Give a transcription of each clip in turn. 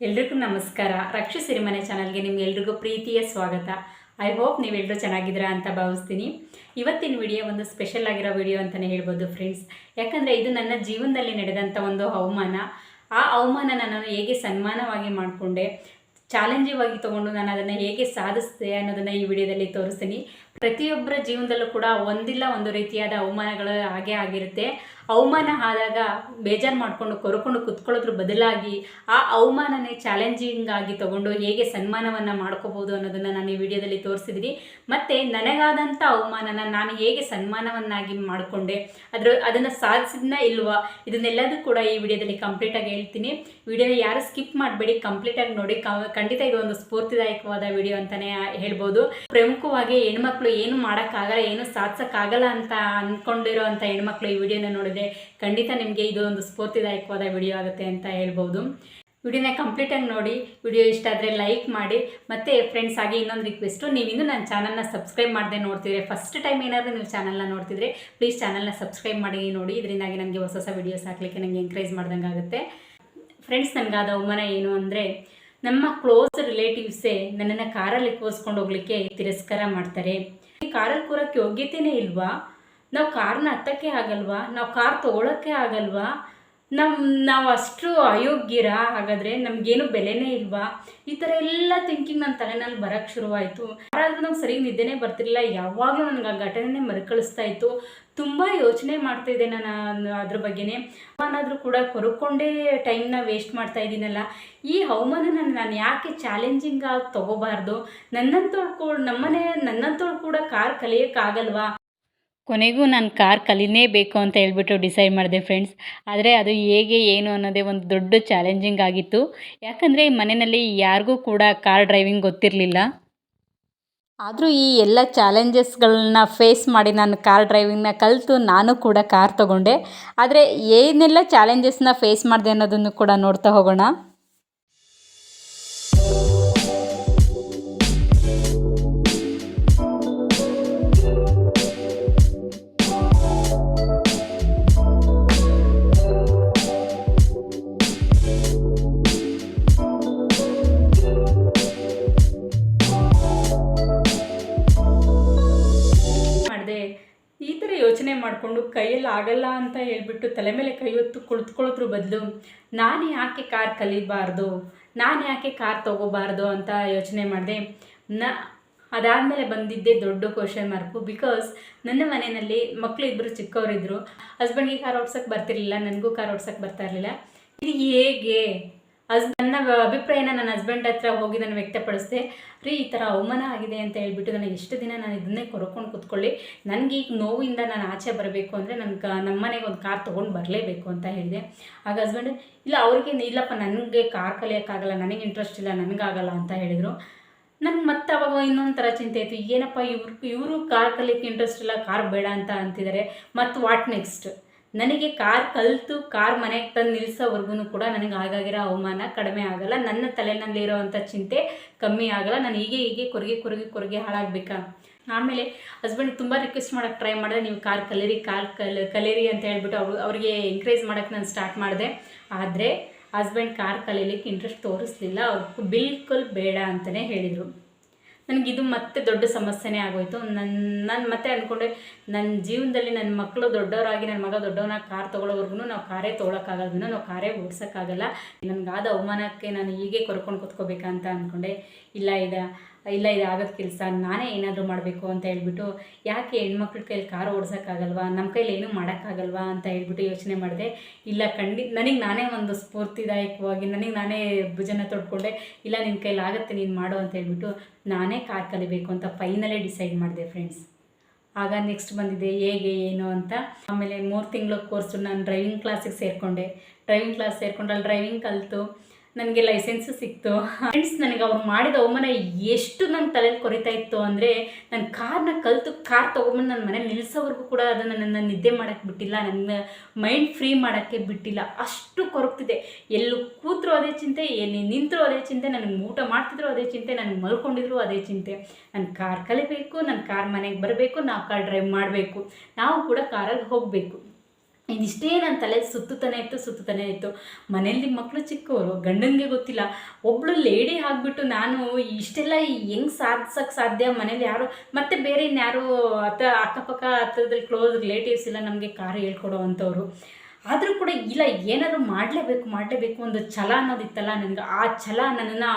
ಎಲ್ರಿಗೂ ನಮಸ್ಕಾರ. ರಕ್ಷು ಸಿರಿಮನೆ ಚಾನಲ್ಗೆ ನಿಮ್ಗೆಲ್ರಿಗೂ ಪ್ರೀತಿಯ ಸ್ವಾಗತ. ಐ ಹೋಪ್ ನೀವೆಲ್ಲರೂ ಚೆನ್ನಾಗಿದ್ದೀರಾ ಅಂತ ಭಾವಿಸ್ತೀನಿ. ಇವತ್ತಿನ ವಿಡಿಯೋ ಒಂದು ಸ್ಪೆಷಲ್ ಆಗಿರೋ ವಿಡಿಯೋ ಅಂತಲೇ ಹೇಳ್ಬೋದು ಫ್ರೆಂಡ್ಸ್ ಯಾಕಂದರೆ ಇದು ನನ್ನ ಜೀವನದಲ್ಲಿ ನಡೆದಂಥ ಒಂದು ಅವಮಾನ. ಆ ಅವಮಾನನ ನಾನು ಹೇಗೆ ಸನ್ಮಾನವಾಗಿ ಮಾಡಿಕೊಂಡೆ ಚಾಲೆಂಜಿವಾಗಿ ತೊಗೊಂಡು ನಾನು ಅದನ್ನು ಹೇಗೆ ಸಾಧಿಸಿದೆ ಅನ್ನೋದನ್ನು ಈ ವಿಡಿಯೋದಲ್ಲಿ ತೋರಿಸ್ತೀನಿ. ಪ್ರತಿಯೊಬ್ಬರ ಜೀವನದಲ್ಲೂ ಕೂಡ ಒಂದಿಲ್ಲ ಒಂದು ರೀತಿಯಾದ ಅವಮಾನಗಳು ಹಾಗೆ ಆಗಿರುತ್ತೆ. ಅವಮಾನ ಆದಾಗ ಬೇಜಾರು ಮಾಡಿಕೊಂಡು ಕೊರ್ಕೊಂಡು ಕುತ್ಕೊಳ್ಳೋದ್ರ ಬದಲಾಗಿ ಆ ಅವಮಾನನೇ ಚಾಲೆಂಜಿಂಗ್ ಆಗಿ ತಗೊಂಡು ಹೇಗೆ ಸನ್ಮಾನವನ್ನು ಮಾಡ್ಕೋಬೋದು ಅನ್ನೋದನ್ನು ನಾನು ಈ ವಿಡಿಯೋದಲ್ಲಿ ತೋರಿಸಿದ್ದೀನಿ ಮತ್ತು ನನಗಾದಂಥ ಅವಮಾನನ ನಾನು ಹೇಗೆ ಸನ್ಮಾನವನ್ನಾಗಿ ಮಾಡಿಕೊಂಡೆ, ಅದರ ಅದನ್ನು ಸಾಧಿಸಿದ್ನ ಇಲ್ವಾ, ಇದನ್ನೆಲ್ಲದೂ ಕೂಡ ಈ ವಿಡಿಯೋದಲ್ಲಿ ಕಂಪ್ಲೀಟಾಗಿ ಹೇಳ್ತೀನಿ. ವಿಡಿಯೋನ ಯಾರು ಸ್ಕಿಪ್ ಮಾಡಬೇಡಿ ಕಂಪ್ಲೀಟಾಗಿ ನೋಡಿ ಖಂಡಿತ ಇದು ಒಂದು ಸ್ಫೂರ್ತಿದಾಯಕವಾದ ವಿಡಿಯೋ ಅಂತಲೇ ಹೇಳ್ಬೋದು. ಪ್ರಮುಖವಾಗಿ ಹೆಣ್ಮಕ್ಳು ಏನು ಮಾಡೋಕ್ಕಾಗಲ್ಲ, ಏನು ಸಾಧಿಸೋಕ್ಕಾಗಲ್ಲ ಅಂತ ಅಂದ್ಕೊಂಡಿರೋ ಅಂಥ ಹೆಣ್ಮಕ್ಳು ಈ ವಿಡಿಯೋನ ನೋಡಿದ್ರೆ ಖಂಡಿತ ನಿಮಗೆ ಇದು ಒಂದು ಸ್ಫೂರ್ತಿದಾಯಕವಾದ ವಿಡಿಯೋ ಆಗುತ್ತೆ ಅಂತ ಹೇಳ್ಬೋದು. ವಿಡಿಯೋನ ಕಂಪ್ಲೀಟಾಗಿ ನೋಡಿ. ವಿಡಿಯೋ ಇಷ್ಟ ಆದರೆ ಲೈಕ್ ಮಾಡಿ. ಮತ್ತು ಫ್ರೆಂಡ್ಸ್ ಆಗಿ ಇನ್ನೊಂದು ರಿಕ್ವೆಸ್ಟು ನೀವು ಇನ್ನೂ ನನ್ನ ಚಾನಲ್ನ ಸಬ್ಸ್ಕ್ರೈಬ್ ಮಾಡದೆ ನೋಡ್ತಿದ್ರೆ ಫಸ್ಟ್ ಟೈಮ್ ಏನಾದರೂ ನೀವು ಚಾನಲ್ನ ನೋಡ್ತಿದ್ರೆ ಪ್ಲೀಸ್ ಚಾನಲ್ನ ಸಬ್ಸ್ಕ್ರೈಬ್ ಮಾಡಿ ನೋಡಿ. ಇದರಿಂದಾಗಿ ನನಗೆ ಹೊಸ ಹೊಸ ವೀಡಿಯೋಸ್ ಹಾಕಲಿಕ್ಕೆ ನನಗೆ ಎಂಕರೇಜ್ ಮಾಡ್ದಂಗೆ ಆಗುತ್ತೆ. ಫ್ರೆಂಡ್ಸ್ ನನಗಾದ ಅವಮಾನ ಏನು ಅಂದರೆ, ನಮ್ಮ ಕ್ಲೋಸ್ ರಿಲೇಟಿವ್ಸೇ ನನ್ನನ್ನು ಕಾರಲ್ಲಿ ಕೂರಿಸ್ಕೊಂಡು ಹೋಗ್ಲಿಕ್ಕೆ ತಿರಸ್ಕಾರ ಮಾಡ್ತಾರೆ. ಕಾರಲ್ಲಿ ಕೂರಕ್ಕೆ ಯೋಗ್ಯತೆಯೇ ಇಲ್ವಾ? ನಾವು ಕಾರ್ನ ಹತ್ತಕ್ಕೆ ಆಗಲ್ವಾ? ನಾವು ಕಾರ್ ತೊಗೊಳಕ್ಕೆ ಆಗಲ್ವಾ? ನಮ್ಮ ನಾವು ಅಷ್ಟು ಅಯೋಗ್ಯರ ಹಾಗಾದರೆ ನಮಗೇನು ಬೆಲೆನೇ ಇಲ್ವಾ? ಈ ಥರ ಎಲ್ಲ ಥಿಂಕಿಂಗ್ ನನ್ನ ತಲೆನಲ್ಲಿ ಬರೋಕ್ಕೆ ಶುರುವಾಯಿತು. ಯಾರಾದರೂ ನಂಗೆ ಸರಿ ನಿದ್ದೆನೇ ಬರ್ತಿರಲಿಲ್ಲ. ಯಾವಾಗಲೂ ನನಗೆ ಆ ಘಟನೆನೇ ಮರುಕಳಿಸ್ತಾ ಇತ್ತು. ತುಂಬ ಯೋಚನೆ ಮಾಡ್ತಿದ್ದೆ ನಾನು ಅದ್ರ ಬಗ್ಗೆನೇ. ಅವನಾದರೂ ಕೂಡ ಕೊರಕೊಂಡೇ ಟೈಮ್ನ ವೇಸ್ಟ್ ಮಾಡ್ತಾ ಇದ್ದೀನಲ್ಲ. ಈ ಹವಾಮಾನ ನಾನು ಯಾಕೆ ಚಾಲೆಂಜಿಂಗ್ ಆಗಿ ತೊಗೋಬಾರ್ದು? ನನ್ನಂತೋಳು ಕೂಡ ನಮ್ಮನೆ ನನ್ನಂತೋಳು ಕೂಡ ಕಾರ್ ಕಲಿಯೋಕ್ಕಾಗಲ್ವಾ? ಕೊನೆಗೂ ನಾನು ಕಾರ್ ಕಲಿಯಲೇಬೇಕು ಅಂತ ಹೇಳ್ಬಿಟ್ಟು ಡಿಸೈಡ್ ಮಾಡಿದೆ ಫ್ರೆಂಡ್ಸ್ ಆದರೆ ಅದು ಹೇಗೆ, ಏನು ಅನ್ನೋದೇ ಒಂದು ದೊಡ್ಡ ಚಾಲೆಂಜಿಂಗ್ ಆಗಿತ್ತು. ಯಾಕಂದರೆ ಮನೆಯಲ್ಲಿ ಯಾರಿಗೂ ಕೂಡ ಕಾರ್ ಡ್ರೈವಿಂಗ್ ಗೊತ್ತಿರಲಿಲ್ಲ. ಆದರೂ ಈ ಎಲ್ಲ ಚಾಲೆಂಜಸ್ಗಳನ್ನ ಫೇಸ್ ಮಾಡಿ ನಾನು ಕಾರ್ ಡ್ರೈವಿಂಗ್ನ ಕಲಿತು ನಾನು ಕೂಡ ಕಾರ್ ತಗೊಂಡೆ. ಆದರೆ ಏನೆಲ್ಲ ಚಾಲೆಂಜಸ್ನ ಫೇಸ್ ಮಾಡಿದೆ ಅನ್ನೋದನ್ನು ಕೂಡ ನೋಡ್ತಾ ಹೋಗೋಣ. ಹೇಳ್ಬಿಟ್ಟು ತಲೆ ಮೇಲೆ ಕೈ ಹೊತ್ತು ಕುಳಿತುಕೊಳ್ಳೋದ್ರ ಬದಲು, ನಾನು ಯಾಕೆ ಕಾರ್ ಕಲಿಬಾರ್ದು? ನಾನು ಯಾಕೆ ಕಾರ್ ತೊಗೋಬಾರ್ದು ಅಂತ ಯೋಚನೆ ಮಾಡಿದೆ. ನ, ಅದಾದಮೇಲೆ ಬಂದಿದ್ದೆ ದೊಡ್ಡ ಕ್ವಶನ್ ಮಾರ್ಕು ಬಿಕಾಸ್ ನನ್ನ ಮನೆಯಲ್ಲಿ ಮಕ್ಕಳು ಇಬ್ಬರು ಚಿಕ್ಕವರಿದ್ದರು ಹಸ್ಬೆಂಡ್ಗೆ ಕಾರ್ ಓಡ್ಸೋಕ್ಕೆ ಬರ್ತಿರ್ಲಿಲ್ಲ, ನನಗೂ ಕಾರ್ ಓಡ್ಸೋಕ್ಕೆ ಬರ್ತಾ ಇರಲಿಲ್ಲ. ಇದು ಹೇಗೆ? ಹಸ್ ನನ್ನ ಅಭಿಪ್ರಾಯನ ನನ್ನ ಹಸ್ಬೆಂಡ್ ಹತ್ರ ಹೋಗಿ ನಾನು ವ್ಯಕ್ತಪಡಿಸಿದೆ, ರೀ ಈ ಥರ ಅವಮಾನ ಆಗಿದೆ ಅಂತ ಹೇಳ್ಬಿಟ್ಟು ನನಗೆ ಎಷ್ಟು ದಿನ ನಾನು ಇದನ್ನೇ ಕೊರ್ಕೊಂಡು ಕೂತ್ಕೊಳ್ಳಿ, ನನಗೆ ಈಗ ನೋವಿಂದ ನಾನು ಆಚೆ ಬರಬೇಕು ಅಂದರೆ ನನ್ನ ನಮ್ಮ ಮನೆಗೆ ಒಂದು ಕಾರ್ ತೊಗೊಂಡು ಬರಲೇಬೇಕು ಅಂತ ಹೇಳಿದೆ. ಆಗ ಹಸ್ಬೆಂಡ್ ಇಲ್ಲ ಅವ್ರಿಗೆ ಇಲ್ಲಪ್ಪ ನನಗೆ ಕಾರ್ ಕಲಿಯೋಕ್ಕಾಗಲ್ಲ, ನನಗೆ ಇಂಟ್ರೆಸ್ಟ್ ಇಲ್ಲ, ನನಗಾಗಲ್ಲ ಅಂತ ಹೇಳಿದರು. ನನಗೆ ಮತ್ತೆ ಅವಾಗ ಇನ್ನೊಂದು ಥರ ಚಿಂತೆ ಆಯಿತು ಏನಪ್ಪ ಇವ್ರು, ಇವರು ಕಾರ್ ಕಲಿಯೋಕ್ಕೆ ಇಂಟ್ರೆಸ್ಟ್ ಇಲ್ಲ, ಕಾರ್ ಬೇಡ ಅಂತ ಅಂತಿದ್ದಾರೆ ಮತ್ತು ವಾಟ್ ನೆಕ್ಸ್ಟ್ ನನಗೆ ಕಾರ್ ಕಲಿತು ಕಾರ್ ಮನೆಗೆ ತಂದು ನಿಲ್ಲಿಸೋವರೆಗೂ ಕೂಡ ನನಗೆ ಆಗಾಗಿರೋ ಅವಮಾನ ಕಡಿಮೆ ಆಗಲ್ಲ. ನನ್ನ ತಲೆನಲ್ಲಿರೋವಂಥ ಚಿಂತೆ ಕಮ್ಮಿ ಆಗಲ್ಲ. ನಾನು ಹೀಗೆ ಹೀಗೆ ಕೊರಗೆ ಕೊರಗೆ ಕೊರಗೆ ಹಾಳಾಗಬೇಕಾ. ಆಮೇಲೆ ಹಸ್ಬೆಂಡ್ ತುಂಬ ರಿಕ್ವೆಸ್ಟ್ ಮಾಡೋಕ್ಕೆ ಟ್ರೈ ಮಾಡಿದೆ. ನೀವು ಕಾರ್ ಕಲೀರಿ, ಕಾರ್ ಕಲ್, ಕಲೀರಿ ಅಂತ ಹೇಳ್ಬಿಟ್ಟು ಅವ್ರು ಅವರಿಗೆ ಎಂಕರೇಜ್ ಮಾಡೋಕ್ಕೆ ನಾನು ಸ್ಟಾರ್ಟ್ ಮಾಡಿದೆ. ಆದರೆ ಹಸ್ಬೆಂಡ್ ಕಾರ್ ಕಲೀಲಿಕ್ಕೆ ಇಂಟ್ರೆಸ್ಟ್ ತೋರಿಸ್ಲಿಲ್ಲ. ಅವ್ರು ಬಿಲ್ಕುಲ್ ಬೇಡ ಅಂತಲೇ ಹೇಳಿದರು. ನನಗಿದು ಮತ್ತೆ ದೊಡ್ಡ ಸಮಸ್ಯೆನೇ ಆಗೋಯ್ತು. ನನ್ನ ನಾನು ಮತ್ತೆ ಅಂದ್ಕೊಂಡೆ ನನ್ನ ಜೀವನದಲ್ಲಿ ನನ್ನ ಮಕ್ಕಳು ದೊಡ್ಡವರಾಗಿ ನನ್ನ ಮಗ ದೊಡ್ಡವನ ಕಾರ್ ತೊಗೊಳ್ಳೋವರೆಗೂ ನಾವು ಕಾರೇ ತೊಗೊಳಕ್ಕಾಗಲ್ಲ ನಾವು ಕಾರೇ ಓಡಿಸೋಕ್ಕಾಗಲ್ಲ. ನನಗಾದ ಅವಮಾನಕ್ಕೆ ನಾನು ಹೀಗೆ ಕೊರ್ಕೊಂಡು ಕೂತ್ಕೋಬೇಕಂತ ಅಂದ್ಕೊಂಡೆ ಇಲ್ಲ, ಇದೆ ಇಲ್ಲ, ಇದು ಆಗೋದು ಕೆಲಸ, ನಾನೇ ಏನಾದರೂ ಮಾಡಬೇಕು ಅಂತ ಹೇಳ್ಬಿಟ್ಟು, ಯಾಕೆ ಹೆಣ್ಮಕ್ಳ ಕೈಲಿ ಕಾರ್ ಓಡಿಸೋಕ್ಕಾಗಲ್ವಾ ನಮ್ಮ ಕೈಲಿ ಏನೂ ಮಾಡೋಕ್ಕಾಗಲ್ವಾ ಅಂತ ಹೇಳ್ಬಿಟ್ಟು ಯೋಚನೆ ಮಾಡಿದೆ. ಇಲ್ಲ, ಖಂಡಿ, ನನಗೆ ನಾನೇ ಒಂದು ಸ್ಫೂರ್ತಿದಾಯಕವಾಗಿ, ನನಗೆ ನಾನೇ ಭುಜನ ತೊಡ್ಕೊಂಡೆ, ಇಲ್ಲ ನಿನ್ನ ಕೈಲಿ ಆಗುತ್ತೆ, ನೀನು ಮಾಡು ಅಂತ ಹೇಳ್ಬಿಟ್ಟು, ನಾನೇ ಕಾರ್ ಕಲಿಬೇಕು ಅಂತ ಫೈನಲೇ ಡಿಸೈಡ್ ಮಾಡಿದೆ ಫ್ರೆಂಡ್ಸ್ ಆಗ ನೆಕ್ಸ್ಟ್ ಬಂದಿದೆ, ಹೇಗೆ, ಏನು ಅಂತ. ಆಮೇಲೆ ಮೂರು ತಿಂಗಳ ಕೋರ್ಸು ನಾನು ಡ್ರೈವಿಂಗ್ ಕ್ಲಾಸಿಗೆ ಸೇರಿಕೊಂಡೆ. ಡ್ರೈವಿಂಗ್ ಕ್ಲಾಸ್ ಸೇರಿಕೊಂಡು ಅಲ್ಲಿ ಡ್ರೈವಿಂಗ್ ಕಲಿತು. ನನಗೆ ಲೈಸೆನ್ಸು ಸಿಕ್ತು. ಫ್ರೆಂಡ್ಸ್ ನನಗೆ ಅವ್ರು ಮಾಡಿದ ಅವಮಾನ ಎಷ್ಟು ನನ್ನ ತಲೆಯಲ್ಲಿ ಕೊರಿತಾ ಇತ್ತು ಅಂದರೆ ನನ್ನ ಕಾರ್ನ ಕಲಿತು ಕಾರ್ ತೊಗೊಂಬಂದು ನನ್ನ ಮನೇಲಿ ನಿಲ್ಲಿಸೋವರೆಗೂ ಕೂಡ ಅದನ್ನು ನನ್ನ ನಿದ್ದೆ ಮಾಡೋಕ್ಕೆ ಬಿಟ್ಟಿಲ್ಲ, ನನ್ನ ಮೈಂಡ್ ಫ್ರೀ ಮಾಡೋಕ್ಕೆ ಬಿಟ್ಟಿಲ್ಲ. ಅಷ್ಟು ಕೊರಗ್ತಿದೆ. ಎಲ್ಲೂ ಕೂತರೂ ಅದೇ ಚಿಂತೆ, ಎಲ್ಲಿ ನಿಂತರೂ ಅದೇ ಚಿಂತೆ, ನನಗೆ ಊಟ ಮಾಡ್ತಿದ್ರು ಅದೇ ಚಿಂತೆ, ನನಗೆ ಮಲ್ಕೊಂಡಿದ್ರು ಅದೇ ಚಿಂತೆ. ನಾನು ಕಾರ್ ಕಲಿಬೇಕು ನನ್ನ ಕಾರ್ ಮನೆಗೆ ಬರಬೇಕು ನಾವು ಕಾರ್ ಡ್ರೈವ್ ಮಾಡಬೇಕು. ನಾವು ಕೂಡ ಕಾರಲ್ಲಿ ಹೋಗಬೇಕು. ಇದಿಷ್ಟೇ ನನ್ನ ತಲೆ ಸುತ್ತುತ್ತಾನೆ ಇತ್ತು ಸುತ್ತುತ್ತಾನೆ ಇತ್ತು. ಮನೆಯಲ್ಲಿ ಮಕ್ಕಳು ಚಿಕ್ಕವರು, ಗಂಡನಿಗೆ ಗೊತ್ತಿಲ್ಲ. ಒಬ್ಬಳು ಲೇಡಿ ಆಗಿಬಿಟ್ಟು ನಾನು ಇಷ್ಟೆಲ್ಲ ಹೆಂಗೆ ಸಾಧಿಸೋಕ್ಕೆ ಸಾಧ್ಯ? ಮನೇಲಿ ಯಾರು ಮತ್ತೆ ಬೇರೆ ಇನ್ಯಾರು ಅತ್ತ ಅಕ್ಕಪಕ್ಕ ಹತ್ರದಲ್ಲಿ ಕ್ಲೋಸ್ ರಿಲೇಟಿವ್ಸ್ ಇಲ್ಲ, ನಮಗೆ ಕಾರ್ ಹೇಳ್ಕೊಡೋ ಅಂಥವ್ರು. ಆದರೂ ಕೂಡ ಇಲ್ಲ, ಏನಾದರೂ ಮಾಡಲೇಬೇಕು ಮಾಡಲೇಬೇಕು ಒಂದು ಛಲ ಅನ್ನೋದಿತ್ತಲ್ಲ ನನಗೆ. ಆ ಛಲ ನನ್ನನ್ನು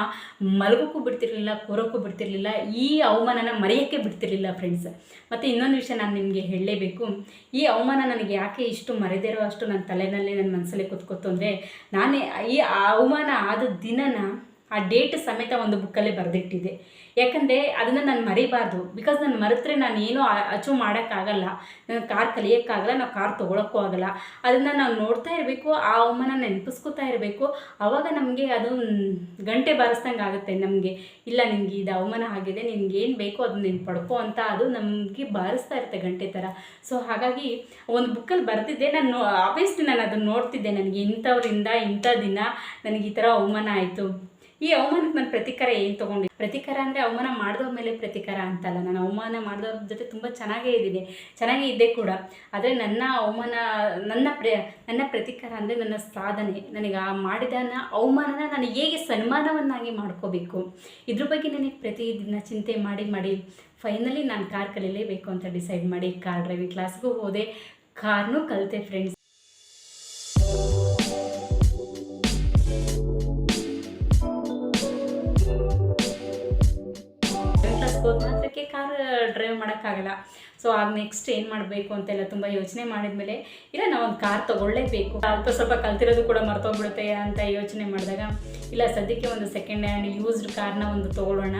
ಮಲಗೋಕ್ಕೂ ಬಿಡ್ತಿರ್ಲಿಲ್ಲ, ಕೂರೋಕ್ಕೂ ಬಿಡ್ತಿರ್ಲಿಲ್ಲ, ಈ ಅವಮಾನನ ಮರೆಯೋಕ್ಕೆ ಬಿಡ್ತಿರ್ಲಿಲ್ಲ ಫ್ರೆಂಡ್ಸ್ ಮತ್ತು ಇನ್ನೊಂದು ವಿಷಯ ನಾನು ನಿಮಗೆ ಹೇಳಲೇಬೇಕು. ಈ ಅವಮಾನ ನನಗೆ ಯಾಕೆ ಇಷ್ಟು ಮರೆದಿರೋ ಅಷ್ಟು ನನ್ನ ತಲೆನಲ್ಲಿ ನನ್ನ ಮನಸ್ಸಲ್ಲಿ ಕೂತ್ಕೊತು ಅಂದರೆ ನಾನೇ ಈ ಅವಮಾನ ಆದ ದಿನನ ಆ ಡೇಟ್ ಸಮೇತ ಒಂದು ಬುಕ್ಕಲ್ಲಿ ಬರೆದಿಟ್ಟಿದೆ. ಯಾಕಂದರೆ ಅದನ್ನು ನಾನು ಮರಿಬಾರ್ದು. ಬಿಕಾಸ್ ನಾನು ಮರೆತರೆ ನಾನು ಏನೂ ಅಚೀವ್ ಮಾಡೋಕ್ಕಾಗಲ್ಲ. ನಾನು ಕಾರ್ ಕಲಿಯೋಕ್ಕಾಗಲ್ಲ, ನಾವು ಕಾರ್ ತೊಗೊಳಕ್ಕೂ ಆಗಲ್ಲ. ಅದನ್ನು ನಾವು ನೋಡ್ತಾ ಇರಬೇಕು, ಆ ಅವಮಾನ ನೆನಪಿಸ್ಕೋತಾ ಇರಬೇಕು. ಆವಾಗ ನಮಗೆ ಅದು ಗಂಟೆ ಬಾರಿಸ್ದಂಗೆ ಆಗುತ್ತೆ ನಮಗೆ. ಇಲ್ಲ, ನಿನಗೆ ಇದು ಅವಮಾನ ಆಗಿದೆ ನಿನಗೇನು ಏನು ಬೇಕೋ ಅದನ್ನ ನೀನು ಪಡ್ಕೋ ಅಂತ ಅದು ನಮಗೆ ಬಾರಿಸ್ತಾ ಇರುತ್ತೆ ಗಂಟೆ ಥರ ಸೊ ಹಾಗಾಗಿ ಒಂದು ಬುಕ್ಕಲ್ಲಿ ಬರೆದಿದ್ದೆ. ನಾನು ಆಬ್ವಿಯಸ್ಲಿ ನಾನು ಅದನ್ನು ನೋಡ್ತಿದ್ದೆ. ನನಗೆ ಇಂಥವ್ರಿಂದ ಇಂಥ ದಿನ ನನಗೆ ಈ ಥರ ಅವಮಾನ ಆಯಿತು. ಈ ಅವಮಾನಕ್ಕೆ ನಾನು ಪ್ರತಿಕಾರ ಏನು ತಗೊಂಡೆ ಪ್ರತಿಕಾರ ಅಂದರೆ ಅವಮಾನ ಮಾಡಿದವ್ರ ಮೇಲೆ ಪ್ರತಿಕಾರ ಅಂತಲ್ಲ. ನಾನು ಅವಮಾನ ಮಾಡಿದವ್ರ ಜೊತೆ ತುಂಬ ಚೆನ್ನಾಗೇ ಇದ್ದೀನಿ. ಚೆನ್ನಾಗೇ ಇದ್ದೆ ಕೂಡ. ಆದರೆ ನನ್ನ ಅವಮಾನ, ನನ್ನ ಪ್ರ, ನನ್ನ ಪ್ರತಿಕಾರ ಅಂದರೆ ನನ್ನ ಸಾಧನೆ. ನನಗೆ ಆ ಮಾಡಿದ ಅವಮಾನನ ನಾನು ಹೇಗೆ ಸನ್ಮಾನವನ್ನಾಗಿ ಮಾಡ್ಕೋಬೇಕು? ಇದ್ರ ಬಗ್ಗೆ ನನಗೆ ಪ್ರತಿದಿನ ಚಿಂತೆ ಮಾಡಿ ಮಾಡಿ ಫೈನಲಿ ನಾನು ಕಾರ್ ಕಲೀಲೇಬೇಕು ಅಂತ ಡಿಸೈಡ್ ಮಾಡಿ ಕಾರ್ ಡ್ರೈವಿಂಗ್ ಕ್ಲಾಸ್ಗೂ ಹೋದೆ. ಕಾರ್ನೂ ಕಲಿತೆ ಫ್ರೆಂಡ್ಸ್ ಮಾತ್ರಕ್ಕೆ ಕಾರ್ ಡ್ರೈವ್ ಮಾಡೋಕ್ಕಾಗಲ್ಲ. ಸೊ ಆಗ ನೆಕ್ಸ್ಟ್ ಏನು ಮಾಡಬೇಕು ಅಂತೆಲ್ಲ ತುಂಬ ಯೋಚನೆ ಮಾಡಿದ್ಮೇಲೆ, ಇಲ್ಲ, ನಾವು ಒಂದು ಕಾರ್ ತೊಗೊಳ್ಳೇಬೇಕು. ಅಲ್ಪ ಸ್ವಲ್ಪ ಕಲ್ತಿರೋದು ಕೂಡ ಮರ್ತೋಗ್ಬಿಡುತ್ತೆ ಅಂತ ಯೋಚನೆ ಮಾಡಿದಾಗ, ಇಲ್ಲ, ಸದ್ಯಕ್ಕೆ ಒಂದು ಸೆಕೆಂಡ್ ಹ್ಯಾಂಡ್ ಯೂಸ್ಡ್ ಕಾರ್ನ ಒಂದು ತೊಗೊಳ್ಳೋಣ.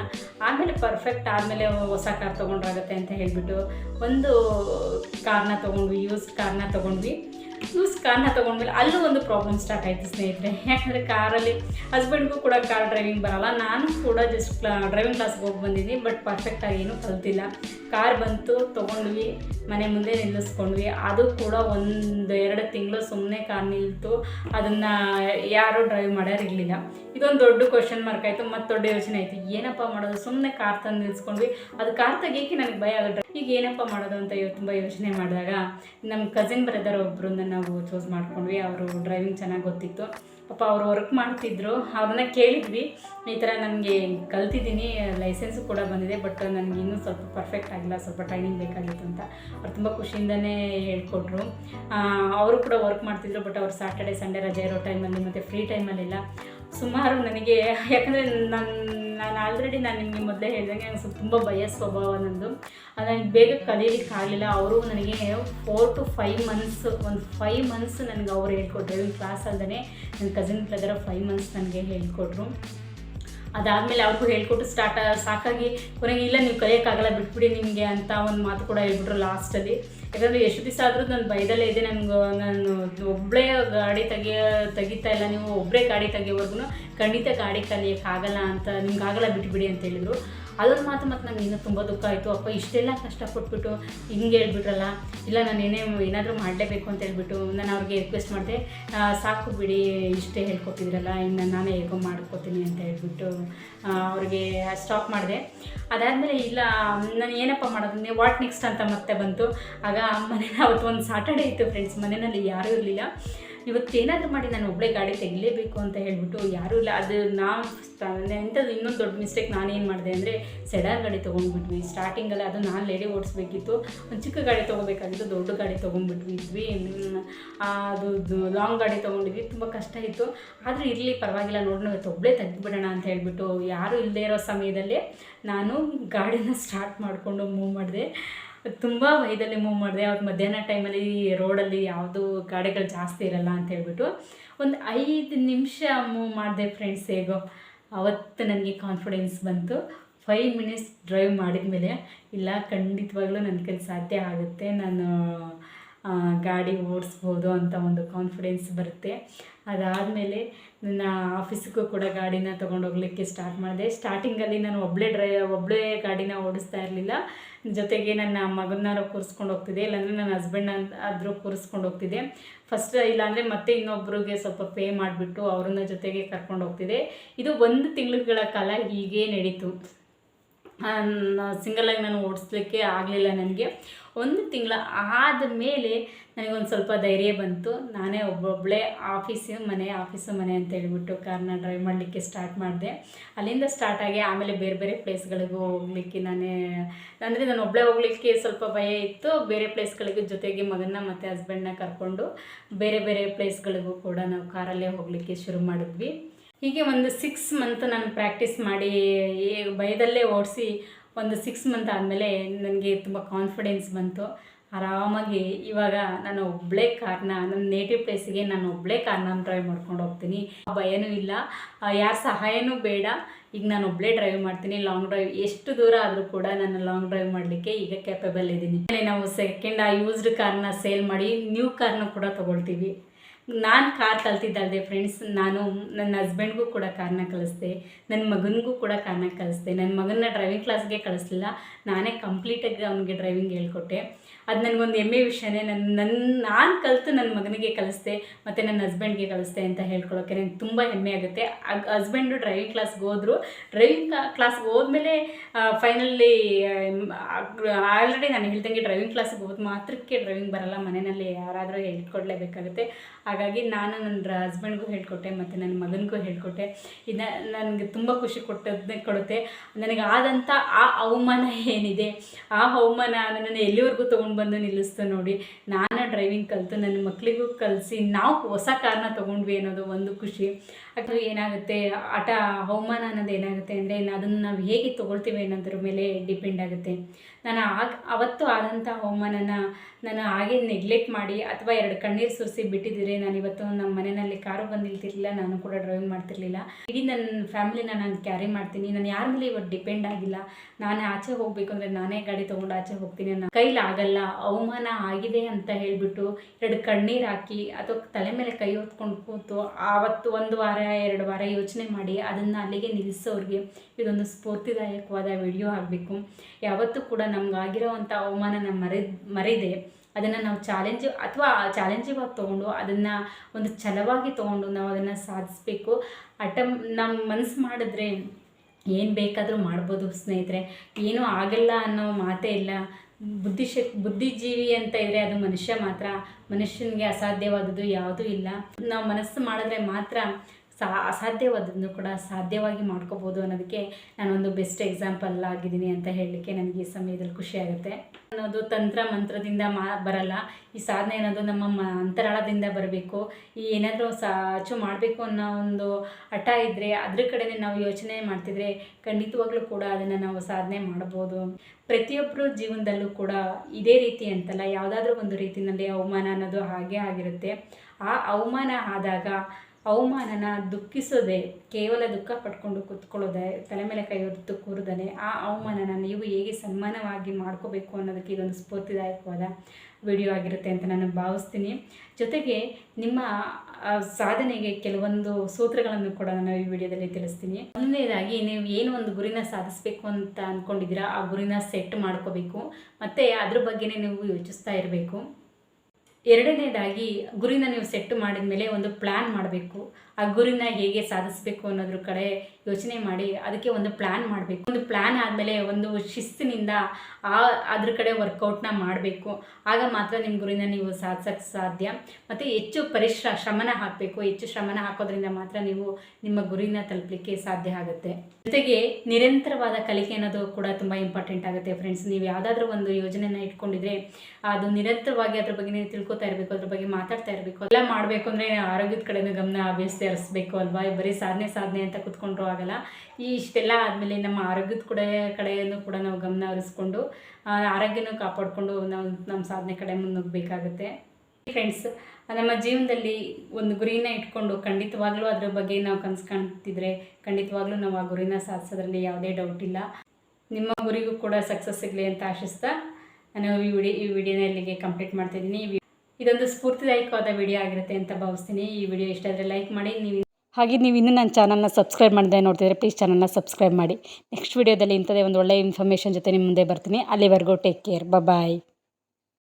ಆಮೇಲೆ ಪರ್ಫೆಕ್ಟ್ ಆದಮೇಲೆ ಹೊಸ ಕಾರ್ ತೊಗೊಂಡ್ರಾಗತ್ತೆ ಅಂತ ಹೇಳಿಬಿಟ್ಟು ಒಂದು ಕಾರ್ನ ತೊಗೊಂಡ್ವಿ ಯೂಸ್ಡ್ ಕಾರ್ನ ತೊಗೊಂಡ್ವಿ. ಯೂಸ್ ಕಾರ್ನ ತೊಗೊಂಡ್ಮೇಲೆ ಅಲ್ಲೂ ಒಂದು ಪ್ರಾಬ್ಲಮ್ ಸ್ಟಾರ್ಟ್ ಆಯಿತು ಸ್ನೇಹಿತರೆ. ಯಾಕಂದರೆ ಕಾರಲ್ಲಿ ಹಸ್ಬೆಂಡ್ಗೂ ಕೂಡ ಕಾರ್ ಡ್ರೈವಿಂಗ್ ಬರಲ್ಲ. ನಾನು ಕೂಡ ಜಸ್ಟ್ ಡ್ರೈವಿಂಗ್ ಕ್ಲಾಸ್ಗೆ ಹೋಗಿ ಬಂದಿದ್ದೀನಿ ಬಟ್ ಪರ್ಫೆಕ್ಟಾಗಿ ಏನೂ ಕಲ್ತಿಲ್ಲ. ಕಾರ್ ಬಂತು, ತೊಗೊಂಡ್ವಿ, ಮನೆ ಮುಂದೆ ನಿಲ್ಲಿಸ್ಕೊಂಡ್ವಿ. ಅದು ಕೂಡ ಒಂದು ಎರಡು ತಿಂಗಳು ಸುಮ್ಮನೆ ಕಾರ್ ನಿಲ್ತು. ಅದನ್ನು ಯಾರೂ ಡ್ರೈವ್ ಮಾಡೋರಿರಲಿಲ್ಲ ಇದೊಂದು ದೊಡ್ಡ ಕ್ವಶನ್ ಮಾರ್ಕ್ ಆಯಿತು ಮತ್ತು ದೊಡ್ಡ ಯೋಚನೆ ಆಯಿತು. ಏನಪ್ಪ ಮಾಡೋದು? ಸುಮ್ಮನೆ ಕಾರ್ ತಂದು ನಿಲ್ಲಿಸ್ಕೊಂಡ್ವಿ ಅದು ಕಾರ್ ತೆಗಿಯೋಕ್ಕೆ ನನಗೆ ಭಯ ಆಗುತ್ತೆ ಈಗ ಏನಪ್ಪ ಮಾಡೋದು ಅಂತ ತುಂಬ ಯೋಚನೆ ಮಾಡಿದಾಗ ನಮ್ಮ ಕಸಿನ್ ಬ್ರದರ್ ಒಬ್ಬರನ್ನ ನಾವು ಚೂಸ್ ಮಾಡ್ಕೊಂಡ್ವಿ. ಅವರು ಡ್ರೈವಿಂಗ್ ಚೆನ್ನಾಗಿ ಗೊತ್ತಿತ್ತು. ಪಾಪ ಅವರು ವರ್ಕ್ ಮಾಡ್ತಿದ್ರು. ಅವ್ರನ್ನ ಕೇಳಿದ್ವಿ. ಈ ಥರ ನನಗೆ ಕಲ್ತಿದ್ದೀನಿ ಲೈಸೆನ್ಸು ಕೂಡ ಬಂದಿದೆ ಬಟ್ ನನಗೆ ಇನ್ನೂ ಸ್ವಲ್ಪ ಪರ್ಫೆಕ್ಟ್ ಆಗಿಲ್ಲ, ಸ್ವಲ್ಪ ಟ್ರೈನಿಂಗ್ ಬೇಕಾಗಿತ್ತು ಅಂತ. ಅವ್ರು ತುಂಬ ಖುಷಿಯಿಂದನೇ ಹೇಳ್ಕೊಟ್ರು. ಅವರು ಕೂಡ ವರ್ಕ್ ಮಾಡ್ತಿದ್ರು ಬಟ್ ಅವ್ರು ಸ್ಯಾಟರ್ಡೆ ಸಂಡೇ ರಜೆ ಇರೋ ಟೈಮಲ್ಲಿ ಮತ್ತು ಫ್ರೀ ಟೈಮಲ್ಲೆಲ್ಲ ಸುಮಾರು ನನಗೆ, ಯಾಕಂದರೆ ನನ್ನ ನಾನು ಆಲ್ರೆಡಿ ನಾನು ನಿಮಗೆ ಮೊದಲೇ ಹೇಳಿದಂಗೆ ನನಗೆ ಸ್ವಲ್ಪ ತುಂಬ ಭಯ ಸ್ವಭಾವ ನಂದು. ನನಗೆ ಬೇಗ ಕಲೀಲಿಕ್ಕೆ ಆಗಲಿಲ್ಲ. ಅವರು ನನಗೆ ಫೋರ್ ಟು ಫೈವ್ ಮಂತ್ಸ್ ಒಂದು ಫೈವ್ ಮಂತ್ಸ್ ನನಗೆ ಅವ್ರು ಹೇಳ್ಕೊಟ್ರು. ಕ್ಲಾಸ್ ಅಲ್ಲದೆ ನನ್ನ ಕಸಿನ್ ಬ್ರದರ್ ಫೈವ್ ಮಂತ್ಸ್ ನನಗೆ ಹೇಳ್ಕೊಟ್ರು. ಅದಾದಮೇಲೆ ಅವ್ರಿಗೂ ಹೇಳ್ಕೊಟ್ಟು ಸ್ಟಾರ್ಟ್, ಸಾಕಾಗಿ, ಕೊನೆಗೆ ಇಲ್ಲ, ನೀವು ಕಲಿಯೋಕ್ಕಾಗಲ್ಲ, ಬಿಟ್ಬಿಡಿ ನಿಮಗೆ ಅಂತ ಒಂದು ಮಾತು ಕೂಡ ಹೇಳ್ಬಿಟ್ರು ಲಾಸ್ಟಲ್ಲಿ ಯಾಕಂದರೆ ಎಷ್ಟು ದಿವಸ ಆದರೂ ನಾನು ಭಯದಲ್ಲೇ ಇದೆ ನನಗೆ, ನಾನು ಒಬ್ಬಳೇ ಗಾಡಿ ತೆಗಿಯೋ ತೆಗಿತಾ ಇಲ್ಲ. ನೀವು ಒಬ್ಬರೇ ಗಾಡಿ ತೆಗಿಯೋವರೆಗೂ ಖಂಡಿತ ಗಾಡಿ ಕಲಿಯೋಕ್ಕಾಗಲ್ಲ ಅಂತ ನಿಮ್ಗೆ ಆಗಲ್ಲ ಬಿಟ್ಬಿಡಿ ಅಂತ ಹೇಳಿದರು. ಅದೊಂದು ಮಾತು ಮತ್ತು ನನಗೆ ಇನ್ನೂ ತುಂಬ ದುಃಖ ಆಯಿತು. ಅಪ್ಪ ಇಷ್ಟೆಲ್ಲ ಕಷ್ಟಪಟ್ಬಿಟ್ಟು ಹಿಂಗೆ ಹೇಳ್ಬಿಟ್ರಲ್ಲ, ಇಲ್ಲ ನಾನು ಏನೇ ಏನಾದರೂ ಮಾಡಲೇಬೇಕು ಅಂತ ಹೇಳ್ಬಿಟ್ಟು ನಾನು ಅವ್ರಿಗೆ ರಿಕ್ವೆಸ್ಟ್ ಮಾಡಿದೆ ಸಾಕು ಬಿಡಿ, ಇಷ್ಟೇ ಹೇಳ್ಕೊಟ್ಟಿದ್ರಲ್ಲ, ಇನ್ನು ನಾನೇ ಹೇಗೋ ಮಾಡ್ಕೋತೀನಿ ಅಂತ ಹೇಳ್ಬಿಟ್ಟು ಅವ್ರಿಗೆ ಸ್ಟಾಪ್ ಮಾಡಿದೆ. ಅದಾದಮೇಲೆ ಇಲ್ಲ, ನಾನು ಏನಪ್ಪ ಮಾಡೋದು ವಾಟ್ ನೆಕ್ಸ್ಟ್ ಅಂತ ಮತ್ತೆ ಬಂತು. ಆಗ ಮನೇಲಿ ಅವತ್ತು ಒಂದು ಸಾಟರ್ಡೇ ಇತ್ತು ಫ್ರೆಂಡ್ಸ್ ಮನೆಯಲ್ಲಿ ಯಾರೂ ಇರಲಿಲ್ಲ. ಇವತ್ತೇನಾದರೂ ಮಾಡಿ ನಾನು ಒಬ್ಬಳೇ ಗಾಡಿ ತೆಗಿಲೇಬೇಕು ಅಂತ ಹೇಳ್ಬಿಟ್ಟು ಯಾರೂ ಇಲ್ಲ. ಅದು ನಾನು ಎಂಥದ್ದು ಇನ್ನೊಂದು ದೊಡ್ಡ ಮಿಸ್ಟೇಕ್ ನಾನೇನು ಮಾಡಿದೆ ಅಂದರೆ ಸೆಡಾರ್ ಗಾಡಿ ತೊಗೊಂಡ್ಬಿಟ್ವಿ. ಸ್ಟಾರ್ಟಿಂಗಲ್ಲಿ ಅದು ನಾನು ಲೇಡಿ ಓಡಿಸ್ಬೇಕಿತ್ತು. ಒಂದು ಚಿಕ್ಕ ಗಾಡಿ ತೊಗೋಬೇಕಾಗಿತ್ತು, ದೊಡ್ಡ ಗಾಡಿ ತೊಗೊಂಡ್ಬಿಟ್ವಿ ಅದು ಲಾಂಗ್ ಗಾಡಿ ತೊಗೊಂಡಿದ್ವಿ. ತುಂಬ ಕಷ್ಟ ಇತ್ತು. ಆದರೂ ಇರಲಿ, ಪರವಾಗಿಲ್ಲ ನೋಡೋಣ ಇವತ್ತು ಒಬ್ಬಳೇ ತೆಗೆದುಬಿಡೋಣ ಅಂತ ಹೇಳಿಬಿಟ್ಟು ಯಾರೂ ಇಲ್ಲದೇ ಇರೋ ಸಮಯದಲ್ಲಿ ನಾನು ಗಾಡಿನ ಸ್ಟಾರ್ಟ್ ಮಾಡಿಕೊಂಡು ಮೂವ್ ಮಾಡಿದೆ. ತುಂಬ ವೈದಲ್ಲಿ ಮೂವ್ ಮಾಡಿದೆ. ಅವ್ರು ಮಧ್ಯಾಹ್ನ ಟೈಮಲ್ಲಿ ರೋಡಲ್ಲಿ ಯಾವುದು ಗಾಡಿಗಳು ಜಾಸ್ತಿ ಇರಲ್ಲ ಅಂತ ಹೇಳ್ಬಿಟ್ಟು ಒಂದು ಐದು ನಿಮಿಷ ಮೂವ್ ಮಾಡಿದೆ ಫ್ರೆಂಡ್ಸ್ ಹೇಗೋ. ಅವತ್ತು ನನಗೆ ಕಾನ್ಫಿಡೆನ್ಸ್ ಬಂತು. ಫೈವ್ ಮಿನಿಟ್ಸ್ ಡ್ರೈವ್ ಮಾಡಿದ ಮೇಲೆ ಇಲ್ಲ, ಖಂಡಿತವಾಗ್ಲೂ ನನ್ನ ಕೈಲಿ ಸಾಧ್ಯ ಆಗುತ್ತೆ. ನಾನು ಗಾಡಿ ಓಡಿಸ್ಬೋದು ಅಂತ ಒಂದು ಕಾನ್ಫಿಡೆನ್ಸ್ ಬರುತ್ತೆ. ಅದಾದಮೇಲೆ ನನ್ನ ಆಫೀಸಿಗೂ ಕೂಡ ಗಾಡಿನ ತೊಗೊಂಡೋಗ್ಲಿಕ್ಕೆ ಸ್ಟಾರ್ಟ್ ಮಾಡಿದೆ. ಸ್ಟಾರ್ಟಿಂಗಲ್ಲಿ ನಾನು ಒಬ್ಬಳೇ ಡ್ರೈ ಒಬ್ಬಳೇ ಗಾಡಿನ ಓಡಿಸ್ತಾ ಇರಲಿಲ್ಲ. ಜೊತೆಗೆ ನನ್ನ ಮಗನಾರು ಕೂರಿಸ್ಕೊಂಡು ಹೋಗ್ತಿದ್ದೆ, ಇಲ್ಲಾಂದರೆ ನನ್ನ ಹಸ್ಬೆಂಡ್ ಆದರೂ ಕೂರಿಸ್ಕೊಂಡು ಹೋಗ್ತಿದ್ದೆ. ಫಸ್ಟ್ ಇಲ್ಲಾಂದರೆ ಮತ್ತೆ ಇನ್ನೊಬ್ಬರಿಗೆ ಸ್ವಲ್ಪ ಪೇ ಮಾಡಿಬಿಟ್ಟು ಅವ್ರನ್ನ ಜೊತೆಗೆ ಕರ್ಕೊಂಡು ಹೋಗ್ತಿದ್ದೆ. ಇದು ಒಂದು ತಿಂಗಳುಗಳ ಕಾಲ ಹೀಗೆ ನಡೀತು. ಸಿಂಗಲಾಗಿ ನಾನು ಓಡಿಸ್ಲಿಕ್ಕೆ ಆಗಲಿಲ್ಲ ನನಗೆ. ಒಂದು ತಿಂಗಳ ಆದ ಮೇಲೆ ನನಗೊಂದು ಸ್ವಲ್ಪ ಧೈರ್ಯ ಬಂತು. ನಾನೇ ಒಬ್ಬೊಬ್ಬಳೇ ಆಫೀಸು ಮನೆ ಆಫೀಸು ಮನೆ ಅಂತ ಹೇಳಿಬಿಟ್ಟು ಕಾರ್ನ ಡ್ರೈವ್ ಮಾಡಲಿಕ್ಕೆ ಸ್ಟಾರ್ಟ್ ಮಾಡಿದೆ. ಅಲ್ಲಿಂದ ಸ್ಟಾರ್ಟ್ ಆಗಿ ಆಮೇಲೆ ಬೇರೆ ಬೇರೆ ಪ್ಲೇಸ್ಗಳಿಗೂ ಹೋಗ್ಲಿಕ್ಕೆ ನಾನೇ, ಅಂದರೆ ನಾನು ಒಬ್ಬಳೇ ಹೋಗ್ಲಿಕ್ಕೆ ಸ್ವಲ್ಪ ಭಯ ಇತ್ತು. ಬೇರೆ ಪ್ಲೇಸ್ಗಳಿಗೆ ಜೊತೆಗೆ ಮಗನ ಮತ್ತು ಹಸ್ಬೆಂಡ್ನ ಕರ್ಕೊಂಡು ಬೇರೆ ಬೇರೆ ಪ್ಲೇಸ್ಗಳಿಗೂ ಕೂಡ ನಾವು ಕಾರಲ್ಲೇ ಹೋಗಲಿಕ್ಕೆ ಶುರು ಮಾಡಿದ್ವಿ. ಹೀಗೆ ಒಂದು ಸಿಕ್ಸ್ ಮಂತ್ ನಾನು ಪ್ರಾಕ್ಟೀಸ್ ಮಾಡಿ ಭಯದಲ್ಲೇ ಓಡಿಸಿ ಒಂದು ಸಿಕ್ಸ್ ಮಂತ್ ಆದಮೇಲೆ ನನಗೆ ತುಂಬ ಕಾನ್ಫಿಡೆನ್ಸ್ ಬಂತು. ಆರಾಮಾಗಿ ಇವಾಗ ನಾನು ಒಬ್ಬಳೇ ಕಾರ್ನ ನನ್ನ ನೇಟಿವ್ ಪ್ಲೇಸಿಗೆ ನಾನು ಒಬ್ಬಳೇ ಕಾರ್ನ ಡ್ರೈವ್ ಮಾಡ್ಕೊಂಡು ಹೋಗ್ತೀನಿ. ಭಯನೂ ಇಲ್ಲ. ಯಾರ ಸಹಾಯನೂ ಬೇಡ. ಈಗ ನಾನು ಒಬ್ಬಳೇ ಡ್ರೈವ್ ಮಾಡ್ತೀನಿ. ಲಾಂಗ್ ಡ್ರೈವ್ ಎಷ್ಟು ದೂರ ಆದರೂ ಕೂಡ ನಾನು ಲಾಂಗ್ ಡ್ರೈವ್ ಮಾಡಲಿಕ್ಕೆ ಈಗ ಕ್ಯಾಪಬಲ್ ಇದ್ದೀನಿ. ನಾವು ಸೆಕೆಂಡ್ ಆ ಯೂಸ್ಡ್ ಕಾರ್ನ ಸೇಲ್ ಮಾಡಿ ನ್ಯೂ ಕಾರ್ನ ಕೂಡ ತೊಗೊಳ್ತೀವಿ. ನಾನು ಕಾರ್ ಕಲ್ತಿದ್ದಲ್ದೆ ಫ್ರೆಂಡ್ಸ್ ನಾನು ನನ್ನ ಹಸ್ಬೆಂಡ್ಗೂ ಕೂಡ ಕಾರನ್ನ ಕಲಿಸ್ದೆ ನನ್ನ ಮಗನಿಗೂ ಕೂಡ ಕಾರನ್ನ ಕಲಿಸ್ದೆ ನನ್ನ ಮಗನ ಡ್ರೈವಿಂಗ್ ಕ್ಲಾಸ್ಗೆ ಕಳಿಸ್ಲಿಲ್ಲ. ನಾನೇ ಕಂಪ್ಲೀಟಾಗಿ ಅವನಿಗೆ ಡ್ರೈವಿಂಗ್ ಹೇಳ್ಕೊಟ್ಟೆ. ಅದು ನನಗೊಂದು ಹೆಮ್ಮೆ ವಿಷಯನೇ. ನನ್ನ ನನ್ನ ನಾನು ಕಲಿತು ನನ್ನ ಮಗನಿಗೆ ಕಲಿಸ್ದೆ, ಮತ್ತು ನನ್ನ ಹಸ್ಬೆಂಡ್ಗೆ ಕಲಿಸ್ದೆ ಅಂತ ಹೇಳ್ಕೊಳ್ಳೋಕೆ ನನಗೆ ತುಂಬ ಹೆಮ್ಮೆ ಆಗುತ್ತೆ. ಹಸ್ಬೆಂಡು ಡ್ರೈವಿಂಗ್ ಕ್ಲಾಸ್ಗೆ ಹೋದರು. ಡ್ರೈವಿಂಗ್ ಕ್ಲಾಸ್ಗೆ ಹೋದ್ಮೇಲೆ ಫೈನಲಿ ಆಲ್ರೆಡಿ ನಾನು ಹೇಳ್ದಂಗೆ ಡ್ರೈವಿಂಗ್ ಕ್ಲಾಸ್ಗೆ ಹೋದ ಮಾತ್ರಕ್ಕೆ ಡ್ರೈವಿಂಗ್ ಬರಲ್ಲ. ಮನೆಯಲ್ಲಿ ಯಾರಾದರೂ ಹೇಳ್ಕೊಡ್ಲೇಬೇಕಾಗುತ್ತೆ. ಹಾಗಾಗಿ ನಾನು ನನ್ನ ಹಸ್ಬೆಂಡ್ಗೂ ಹೇಳ್ಕೊಟ್ಟೆ, ಮತ್ತು ನನ್ನ ಮಗನಿಗೂ ಹೇಳ್ಕೊಟ್ಟೆ. ಇದು, ನನಗೆ ತುಂಬ ಖುಷಿ ಕೊಟ್ಟದ್ದೇ ಕೊಡುತ್ತೆ. ನನಗೆ ಆದಂಥ ಆ ಅವಮಾನ ಏನಿದೆ? ಆ ಅವಮಾನ ನನ್ನನ್ನು ಎಲ್ಲಿವರೆಗೂ ತೊಗೊಂಡು ಬಂದು ನಿಲ್ಲಿಸ್ತು ನೋಡಿ. ನಾನು ಡ್ರೈವಿಂಗ್ ಕಲಿತು, ನನ್ನ ಮಕ್ಕಳಿಗೂ ಕಲಿಸಿ ನಾವು ಹೊಸ ಕಾರ್ನ ತೊಗೊಂಡ್ವಿ ಅನ್ನೋದು ಒಂದು ಖುಷಿ. ಅದು ಏನಾಗುತ್ತೆ, ಆಟ, ಹವಾಮಾನ ಅನ್ನೋದು ಏನಾಗುತ್ತೆ ಅಂದರೆ ಅದನ್ನು ನಾವು ಹೇಗೆ ತೊಗೊಳ್ತೀವಿ ಅನ್ನೋದ್ರ ಮೇಲೆ ಡಿಪೆಂಡ್ ಆಗುತ್ತೆ. ನಾನು ಆಗ, ಅವತ್ತು ಆದಂಥ ಹವಾಮಾನನ ನಾನು ಹಾಗೆ ನೆಗ್ಲೆಕ್ಟ್ ಮಾಡಿ ಅಥವಾ ಎರಡು ಕಣ್ಣೀರು ಸುರಿಸಿ ಬಿಟ್ಟಿದ್ದೀರಿ ನಾನು ಇವತ್ತು ನಮ್ಮ ಮನೆಯಲ್ಲಿ ಕಾರು ಬಂದಿಲ್ತಿರ್ಲಿಲ್ಲ ನಾನು ಕೂಡ ಡ್ರೈವಿಂಗ್ ಮಾಡ್ತಿರ್ಲಿಲ್ಲ. ಇಡೀ ನನ್ನ ಫ್ಯಾಮಿಲಿನ ನಾನು ಕ್ಯಾರಿ ಮಾಡ್ತೀನಿ. ನಾನು ಯಾರ ಮೇಲೆ ಇವತ್ತು ಡಿಪೆಂಡ್ ಆಗಿಲ್ಲ. ನಾನು ಆಚೆ ಹೋಗಬೇಕು ಅಂದರೆ ನಾನೇ ಗಾಡಿ ತೊಗೊಂಡು ಆಚೆ ಹೋಗ್ತೀನಿ ನನ್ನ ಕೈಲಾಗಲ್ಲ. ಅವಮಾನ ಆಗಿದೆ ಅಂತ ಹೇಳಿಬಿಟ್ಟು ಎರಡು ಕಣ್ಣೀರು ಹಾಕಿ ಅಥವಾ ತಲೆ ಮೇಲೆ ಕೈ ಹೊತ್ಕೊಂಡು ಕೂತು ಆವತ್ತು ಒಂದು ವಾರ, ಎರಡು ವಾರ ಯೋಚನೆ ಮಾಡಿ ಅದನ್ನು ಅಲ್ಲಿಗೆ ನಿಲ್ಲಿಸೋರಿಗೆ ಇದೊಂದು ಸ್ಫೂರ್ತಿದಾಯಕವಾದ ವಿಡಿಯೋ ಆಗಬೇಕು. ಯಾವತ್ತೂ ಕೂಡ ನಮಗಾಗಿರೋವಂಥ ಅವಮಾನ ನಮ್ಮ ಮರೆ, ಮರೆದೆ ಅದನ್ನು ನಾವು ಚಾಲೆಂಜ್ ಅಥವಾ ಚಾಲೆಂಜಿಗಾಗಿ ತೊಗೊಂಡು ಅದನ್ನು ಒಂದು ಛಲವಾಗಿ ತೊಗೊಂಡು ನಾವು ಅದನ್ನು ಸಾಧಿಸ್ಬೇಕು. ಅಟಮ್ ನಮ್ಮ ಮನಸ್ಸು ಮಾಡಿದ್ರೆ ಏನು ಬೇಕಾದರೂ ಮಾಡ್ಬೋದು ಸ್ನೇಹಿತರೆ. ಏನೂ ಆಗಲ್ಲ ಅನ್ನೋ ಮಾತೇ ಇಲ್ಲ. ಬುದ್ಧಿಶಕ್ ಬುದ್ಧಿಜೀವಿ ಅಂತ ಇದ್ರೆ ಅದು ಮನುಷ್ಯ ಮಾತ್ರ. ಮನುಷ್ಯನಿಗೆ ಅಸಾಧ್ಯವಾದದ್ದು ಯಾವುದೂ ಇಲ್ಲ. ನಾವು ಮನಸ್ಸು ಮಾಡಿದ್ರೆ ಮಾತ್ರ ಸಾ ಅಸಾಧ್ಯವಾದನ್ನು ಕೂಡ ಸಾಧ್ಯವಾಗಿ ಮಾಡ್ಕೋಬೋದು ಅನ್ನೋದಕ್ಕೆ ನಾನೊಂದು ಬೆಸ್ಟ್ ಎಕ್ಸಾಂಪಲ್ ಆಗಿದ್ದೀನಿ ಅಂತ ಹೇಳಲಿಕ್ಕೆ ನನಗೆ ಈ ಸಮಯದಲ್ಲಿ ಖುಷಿ ಆಗುತ್ತೆ. ಅನ್ನೋದು ತಂತ್ರ ಮಂತ್ರದಿಂದ ಮಾ ಬರಲ್ಲ. ಈ ಸಾಧನೆ ಅನ್ನೋದು ನಮ್ಮ ಮ ಅಂತರಾಳದಿಂದ ಬರಬೇಕು. ಈ ಏನಾದರೂ ಸಾ ಅಚು ಮಾಡಬೇಕು ಅನ್ನೋ ಒಂದು ಹಠ ಇದ್ದರೆ ಅದ್ರ ಕಡೆನೇ ನಾವು ಯೋಚನೆ ಮಾಡ್ತಿದ್ರೆ ಖಂಡಿತವಾಗ್ಲೂ ಕೂಡ ಅದನ್ನು ನಾವು ಸಾಧನೆ ಮಾಡ್ಬೋದು. ಪ್ರತಿಯೊಬ್ಬರು ಜೀವನದಲ್ಲೂ ಕೂಡ ಇದೇ ರೀತಿ ಅಂತಲ್ಲ, ಯಾವುದಾದ್ರೂ ಒಂದು ರೀತಿಯಲ್ಲಿ ಅವಮಾನ ಅನ್ನೋದು ಹಾಗೆ ಆಗಿರುತ್ತೆ. ಆ ಅವಮಾನ ಆದಾಗ ಅವಮಾನನ ದುಃಖಿಸೋದೆ, ಕೇವಲ ದುಃಖ ಪಡ್ಕೊಂಡು ಕೂತ್ಕೊಳ್ಳೋದೆ, ತಲೆ ಮೇಲೆ ಕೈ ಹೊತ್ತು ಕೂರದೇ ಆ ಅವಮಾನನ ನೀವು ಹೇಗೆ ಸನ್ಮಾನವಾಗಿ ಮಾಡ್ಕೋಬೇಕು ಅನ್ನೋದಕ್ಕೆ ಇದೊಂದು ಸ್ಫೂರ್ತಿದಾಯಕವಾದ ವಿಡಿಯೋ ಆಗಿರುತ್ತೆ ಅಂತ ನಾನು ಭಾವಿಸ್ತೀನಿ. ಜೊತೆಗೆ ನಿಮ್ಮ ಸಾಧನೆಗೆ ಕೆಲವೊಂದು ಸೂತ್ರಗಳನ್ನು ಕೂಡ ನಾನು ಈ ವಿಡಿಯೋದಲ್ಲಿ ತಿಳಿಸ್ತೀನಿ. ಒಂದನೇದಾಗಿ ನೀವು ಏನು ಒಂದು ಗುರಿನ ಸಾಧಿಸಬೇಕು ಅಂತ ಅಂದ್ಕೊಂಡಿದ್ದೀರಾ ಆ ಗುರಿನ ಸೆಟ್ ಮಾಡ್ಕೋಬೇಕು, ಮತ್ತು ಅದ್ರ ಬಗ್ಗೆನೇ ನೀವು ಯೋಚಿಸ್ತಾ ಇರಬೇಕು. ಎರಡನೇದಾಗಿ ಗುರಿನ ನೀವು ಸೆಟ್ ಮಾಡಿದ ಮೇಲೆ ಒಂದು ಪ್ಲ್ಯಾನ್ ಮಾಡಬೇಕು. ಆ ಗುರಿನ ಹೇಗೆ ಸಾಧಿಸಬೇಕು ಅನ್ನೋದ್ರ ಕಡೆ ಯೋಚನೆ ಮಾಡಿ ಅದಕ್ಕೆ ಒಂದು ಪ್ಲ್ಯಾನ್ ಮಾಡಬೇಕು. ಒಂದು ಪ್ಲ್ಯಾನ್ ಆದಮೇಲೆ ಒಂದು ಶಿಸ್ತಿನಿಂದ ಆ, ಅದ್ರ ಕಡೆ ವರ್ಕೌಟ್ನ ಮಾಡಬೇಕು. ಆಗ ಮಾತ್ರ ನಿಮ್ಮ ಗುರಿನ ನೀವು ಸಾಧಿಸೋಕ್ಕೆ ಸಾಧ್ಯ. ಮತ್ತು ಹೆಚ್ಚು ಪರಿಶ್ರ, ಶ್ರಮನ ಹಾಕಬೇಕು. ಹೆಚ್ಚು ಶ್ರಮನ ಹಾಕೋದ್ರಿಂದ ಮಾತ್ರ ನೀವು ನಿಮ್ಮ ಗುರಿನ ತಲುಪಲಿಕ್ಕೆ ಸಾಧ್ಯ ಆಗುತ್ತೆ. ಜೊತೆಗೆ ನಿರಂತರವಾದ ಕಲಿಕೆ ಅನ್ನೋದು ಕೂಡ ತುಂಬ ಇಂಪಾರ್ಟೆಂಟ್ ಆಗುತ್ತೆ ಫ್ರೆಂಡ್ಸ್ ನೀವು ಯಾವುದಾದ್ರೂ ಒಂದು ಯೋಜನೆನ ಇಟ್ಕೊಂಡಿದ್ರೆ ಅದು ನಿರಂತರವಾಗಿ ಅದ್ರ ಬಗ್ಗೆ ತಿಳ್ಕೊತಾ ಇರಬೇಕು, ಅದ್ರ ಬಗ್ಗೆ ಮಾತಾಡ್ತಾ ಇರಬೇಕು. ಎಲ್ಲ ಮಾಡಬೇಕು ಅಂದರೆ ಆರೋಗ್ಯದ ಕಡೆನೂ ಗಮನ ಅಭ್ಯಸ್ತ ಹರಿಸ್ಬೇಕು ಅಲ್ವಾ? ಬರೀ ಸಾಧನೆ ಸಾಧನೆ ಅಂತ ಕುತ್ಕೊಂಡ್ರು ಆಗಲ್ಲ. ಈ ಇಷ್ಟೆಲ್ಲ ಆದಮೇಲೆ ನಮ್ಮ ಆರೋಗ್ಯದ ಕೂಡ ಕಡೆಯನ್ನು ಕೂಡ ನಾವು ಗಮನ ಹರಿಸ್ಕೊಂಡು ಆರೋಗ್ಯನೂ ಕಾಪಾಡಿಕೊಂಡು ನಾವು ನಮ್ಮ ಸಾಧನೆ ಕಡೆ ಮುನ್ನುಗ್ಗಬೇಕಾಗುತ್ತೆ. ಫ್ರೆಂಡ್ಸ್ ನಮ್ಮ ಜೀವನದಲ್ಲಿ ಒಂದು ಗುರಿನ ಇಟ್ಕೊಂಡು ಖಂಡಿತವಾಗ್ಲೂ ಅದ್ರ ಬಗ್ಗೆ ನಾವು ಕನಸು ಕಾಣ್ತಿದ್ರೆ ಖಂಡಿತವಾಗ್ಲೂ ನಾವು ಆ ಗುರಿನ ಸಾಧಿಸೋದ್ರಲ್ಲಿ ಯಾವುದೇ ಡೌಟ್ ಇಲ್ಲ. ನಿಮ್ಮ ಗುರಿಗೂ ಕೂಡ ಸಕ್ಸಸ್ ಸಿಗಲಿ ಅಂತ ಆಶಿಸ್ತಾ ನಾನು ಈ ವಿಡಿಯೋ ಈ ವಿಡಿಯೋನ ಇಲ್ಲಿಗೆ ಕಂಪ್ಲೀಟ್ ಮಾಡ್ತಾಯಿದ್ದೀನಿ ಇದೊಂದು ಸ್ಫೂರ್ತಿದಾಯಕವಾದ ವಿಡಿಯೋ ಆಗಿರುತ್ತೆ ಅಂತ ಭಾವಿಸ್ತೀನಿ. ಈ ವಿಡಿಯೋ ಇಷ್ಟ ಆದರೆ ಲೈಕ್ ಮಾಡಿ, ನೀವು ಹಾಗೆ ನೀವು ಇನ್ನೂ ನನ್ನ ಚಾನಲ್ನ ಸಬ್ಸ್ಕ್ರೈಬ್ ಮಾಡದೆ ನೋಡ್ತಿದ್ರೆ ಪ್ಲೀಸ್ ಚಾನಲ್ನ ಸಬ್ಸ್ಕ್ರೈಬ್ ಮಾಡಿ. ನೆಕ್ಸ್ಟ್ ವಿಡಿಯೋದಲ್ಲಿ ಇಂಥದೇ ಒಂದು ಒಳ್ಳೆಯ ಇನ್ಫಾರ್ಮೇಷನ್ ಜೊತೆ ನಿಮ್ಮ ಮುಂದೆ ಬರ್ತೀನಿ. ಅಲ್ಲಿವರೆಗೂ ಟೇಕ್ ಕೇರ್ ಬಾಯ್